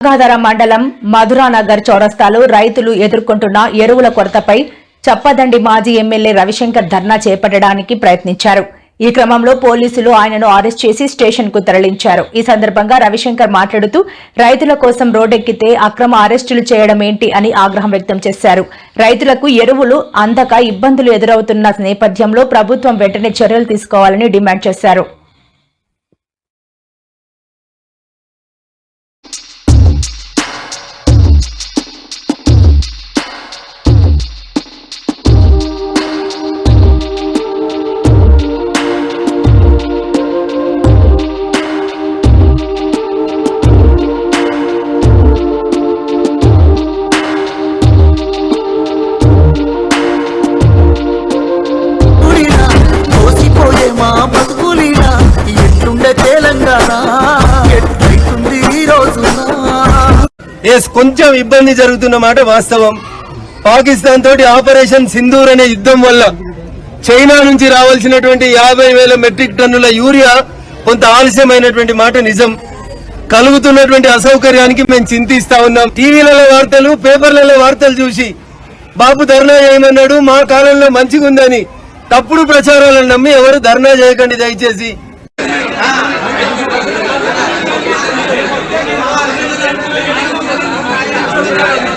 గంగాధర మండలం మధురానగర్ చౌరస్తాలో రైతులు ఎదుర్కొంటున్న ఎరువుల కొరతపై చప్పదండి మాజీ ఎమ్మెల్యే రవిశంకర్ ధర్నా చేపట్టడానికి ప్రయత్నించారు. ఈ క్రమంలో పోలీసులు ఆయనను అరెస్ట్ చేసి స్టేషన్కు తరలించారు. ఈ సందర్భంగా రవిశంకర్ మాట్లాడుతూ రైతుల కోసం రోడ్డెక్కితే అక్రమ అరెస్టులు చేయడం ఏంటి? అని ఆగ్రహం వ్యక్తం చేశారు. రైతులకు ఎరువులు అందక ఇబ్బందులు ఎదురవుతున్న నేపథ్యంలో ప్రభుత్వం వెంటనే చర్యలు తీసుకోవాలని డిమాండ్ చేశారు. ఎస్ కొంచెం ఇబ్బంది జరుగుతున్న మాట వాస్తవం. పాకిస్తాన్ తోటి ఆపరేషన్ సింధూర్ అనే యుద్ధం వల్ల చైనా నుంచి రావాల్సినటువంటి యాభై వేల మెట్రిక్ టన్నుల యూరియా కొంత ఆలస్యమైనటువంటి మాట నిజం. కలుగుతున్నటువంటి అసౌకర్యానికి మేము చింతిస్తా ఉన్నాం. టీవీలలో వార్తలు పేపర్లలో వార్తలు చూసి బాబు ధర్నా చేయమన్నాడు మా కాలంలో మంచిగుందని తప్పుడు ప్రచారాలను నమ్మి ఎవరు ధర్నా చేయకండి దయచేసి. Yeah.